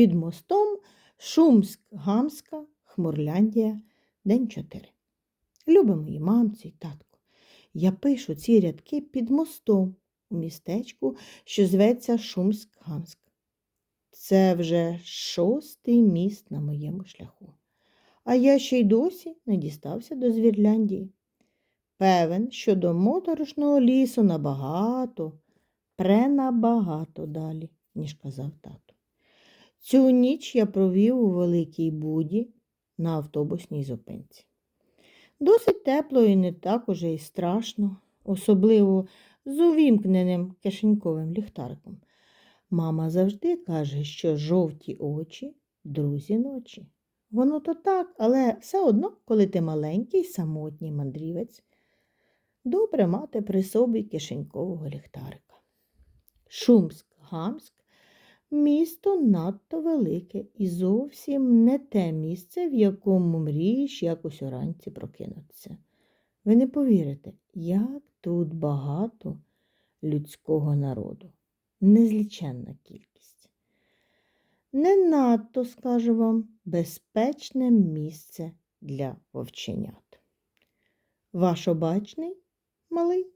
Під мостом Шумськ, Гамська, Хмурляндія, день 4. Любі мої мамці й татку, я пишу ці рядки під мостом у містечку, що зветься Шумськ-Гамськ. Це вже шостий міст на моєму шляху. А я ще й досі не дістався до Звірляндії. Певен, що до моторошного лісу набагато, пренабагато далі, ніж казав тато. Цю ніч я провів у Великій Буді на автобусній зупинці. Досить тепло і не так уже й страшно, особливо з увімкненим кишеньковим ліхтариком. Мама завжди каже, що жовті очі друзі ночі. Воно то так, але все одно, коли ти маленький, самотній мандрівець, добре мати при собі кишенькового ліхтарика. Шумськ, Гамськ місто надто велике і зовсім не те місце, в якому мрієш якось уранці прокинутися. Ви не повірите, як тут багато людського народу, незліченна кількість. Не надто, скажу вам, безпечне місце для вовченят. Ваш обачний малий